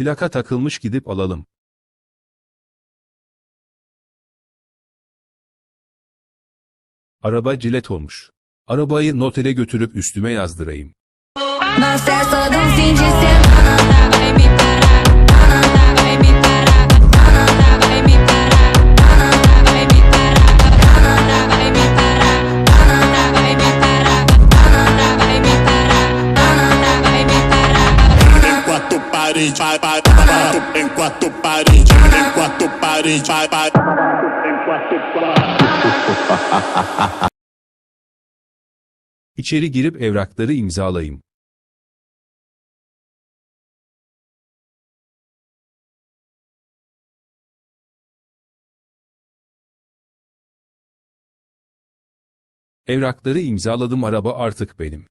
Plaka takılmış gidip alalım. Araba cilet olmuş. Arabayı notere götürüp üstüme yazdırayım. De semana quatro paredes, vai, vai, vai, em quatro paredes, em quatro paredes, vai, vai, em quatro paredes. İçeri girip evrakları imzalayayım. Evrakları imzaladım araba artık benim.